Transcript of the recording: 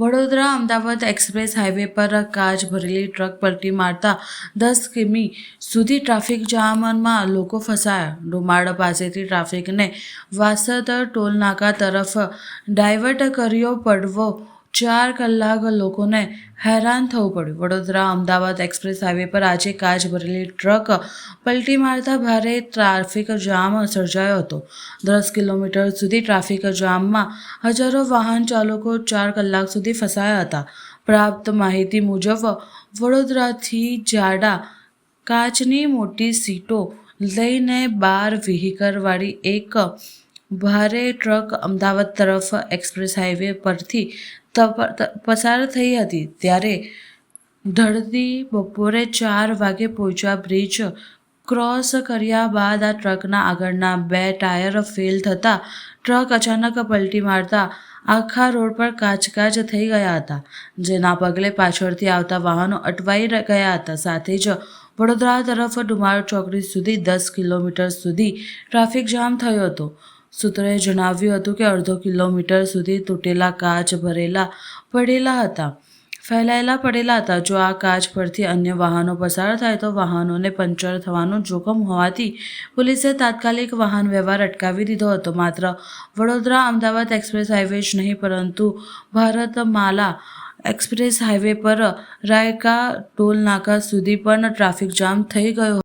Vadodara Ahmedabad express highway પર કાચ ભરેલી ટ્રક પલટી મારતા દસ કિમી સુધી ટ્રાફિક જામમાં લોકો ફસાયા. ડુમાડ પાસેથી ટ્રાફિકને વાસદ ટોલનાકા તરફ ડાયવર્ટ કર્યો પડવો ચાર કલાક લોકોને હેરાન થવું પડ્યું. વડોદરા અમદાવાદ એક્સપ્રેસ હાઈવે પર આજે કાચ ભરેલી ટ્રક પલટી મારતા ભારે ટ્રાફિક જામ સર્જાયો હતો. દસ કિલોમીટર સુધી ટ્રાફિક જામમાં હજારો વાહન ચાલકો ચાર કલાક સુધી ફસાયા હતા. પ્રાપ્ત માહિતી મુજબ, વડોદરાથી જાડા કાચની મોટી સીટો લઈને બાર વ્હીકલવાળી એક ભારે ટ્રક અમદાવાદ તરફ એક્સપ્રેસ હાઈવે પરથી પસાર થઈ હતી. ત્યારે ઢળતી બપોરે ચાર વાગે પહોંચ્યા બ્રિજ ક્રોસ કર્યા બાદ આ ટ્રકના આગળના બે ટાયર ફેલ થતાં ટ્રક અચાનક પલટી મારતા આખા રોડ પર કાચકાચ થઈ ગયા હતા, જેના પગલે પાછળથી આવતા વાહનો અટવાઈ ગયા હતા. સાથે જ વડોદરા તરફ ડુમાર ચોકડી સુધી દસ કિલોમીટર સુધી ટ્રાફિક જામ થયો હતો. સૂત્રોએ જણાવ્યું હતું કે અડધો કિલોમીટર સુધી તૂટેલા કાચ ભરેલા પડેલા હતા. ફેલાયેલા પડેલા હતા. જો આ કાચ પરથી અન્ય વાહનો પસાર થાય તો વાહનોને પંચર થવાનું જોખમ હોવાથી પોલીસે તાત્કાલિક વાહન વ્યવહાર અટકાવી દીધો હતો. માત્ર વડોદરા અમદાવાદ એક્સપ્રેસ હાઈવે જ નહીં, પરંતુ ભારતમાલા એક્સપ્રેસ હાઈવે પર રાયકા ટોલ નાકા સુધી પણ ટ્રાફિક જામ થઈ ગયો